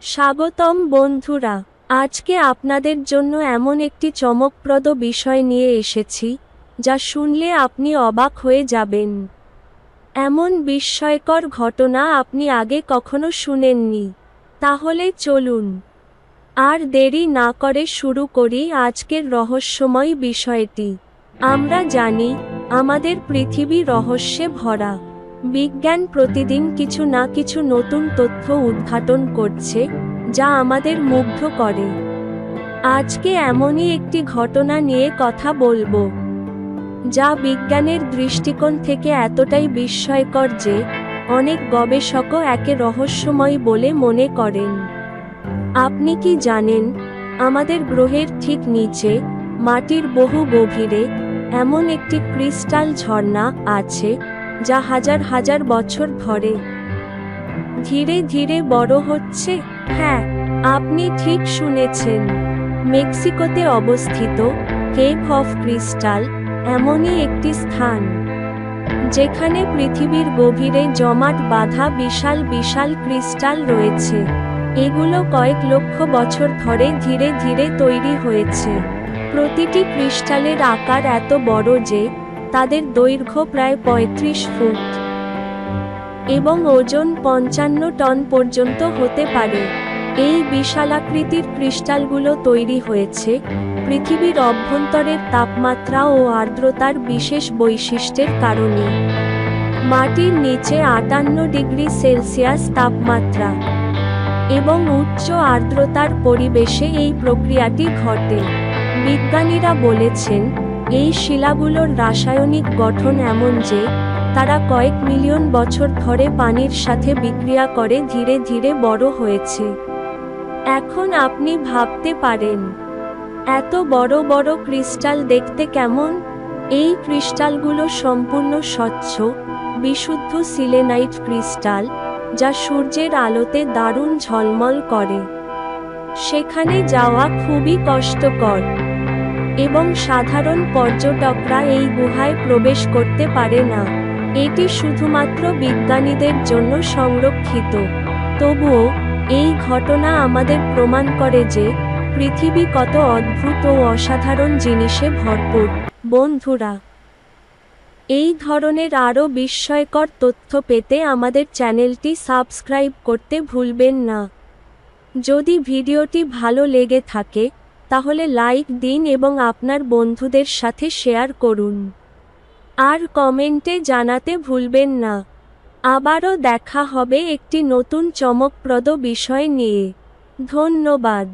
স্বাগতম বন্ধুরা, আজকে আপনাদের জন্য এমন একটি চমকপ্রদ বিষয় নিয়ে এসেছি, যা শুনলে আপনি অবাক হয়ে যাবেন। এমন বিস্ময়কর ঘটনা আপনি আগে কখনো শুনেননি, তাহলে চলুন। আর দেরি না করে শুরু করি আজকের রহস্যময় বিষয়টি। আমরা জানি, আমাদের পৃথিবী রহস্যে ভরা। বিজ্ঞান প্রতিদিন কিছু না কিছু নতুন তথ্য উদ্ঘাটন করছে, যা আমাদের মুগ্ধ করে। আজকে এমনই একটি ঘটনা নিয়ে কথা বলব, যা বিজ্ঞানের দৃষ্টিকোণ থেকে এতটাই বিস্ময়কর যে, অনেক গবেষকও একে রহস্যময় বলে মনে করেন। আপনি কি জানেন, আমাদের গ্রহের ঠিক নিচে, মাটির বহু গভীরে, এমন একটি ক্রিস্টাল ঝর্ণা আছে যা হাজার হাজার বছর ধরে। ধীরে ধীরে বড় হচ্ছে। হ্যাঁ আপনি ঠিক শুনেছেন। মেক্সিকোতে অবস্থিত কেপ অফ ক্রিস্টাল এমনই একটি স্থান, যেখানে পৃথিবীর গভীরে জমাট বাঁধা বিশাল বিশাল ক্রিস্টাল রয়েছে। এগুলো কয়েক লক্ষ বছর ধরে ধীরে ধীরে তৈরি হয়েছে। প্রতিটি ক্রিস্টালের আকার এত বড় যে তাদের দৈর্ঘ্য প্রায় পঁয়ত্রিশ ফুট এবং ওজন পঞ্চান্ন টন পর্যন্ত হতে পারে। এই বিশালাকৃতির ক্রিস্টালগুলো তৈরি হয়েছে পৃথিবীর অভ্যন্তরের তাপমাত্রা ও আর্দ্রতার বিশেষ বৈশিষ্ট্যের কারণে। মাটির নিচে আটান্ন ডিগ্রি সেলসিয়াস তাপমাত্রা এবং উচ্চ আর্দ্রতার পরিবেশে এই প্রক্রিয়াটি ঘটে। বিজ্ঞানীরা বলেছেন এই শিলাগুলোর রাসায়নিক গঠন এমন যে, তারা কয়েক মিলিয়ন বছর ধরে পানির সাথে বিক্রিয়া করে ধীরে ধীরে বড় হয়েছে। এখন আপনি ভাবতে পারেন, এত বড় বড় ক্রিস্টাল দেখতে কেমন? এই ক্রিস্টালগুলো সম্পূর্ণ স্বচ্ছ, বিশুদ্ধ সিলেনাইট ক্রিস্টাল, যা সূর্যের আলোতে দারুণ ঝলমল করে। সেখানে যাওয়া খুবই কষ্টকর। এবং সাধারণ পর্যটকরা এই গুহায় প্রবেশ করতে পারে না। এটি শুধুমাত্র বিজ্ঞানীদের জন্য সংরক্ষিত। তবুও, এই ঘটনা আমাদের প্রমাণ করে যে, পৃথিবী কত অদ্ভুত ও অসাধারণ জিনিসে ভরপুর। বন্ধুরা, এই ধরনের আরও বিস্ময়কর তথ্য পেতে আমাদের চ্যানেলটি সাবস্ক্রাইব করতে ভুলবেন না। যদি ভিডিওটি ভালো লেগে থাকে তাহলে লাইক দিন এবং আপনার বন্ধুদের সাথে শেয়ার করুন। আর কমেন্টে জানাতে ভুলবেন না। আবারও দেখা হবে একটি নতুন চমকপ্রদ বিষয় নিয়ে। ধন্যবাদ।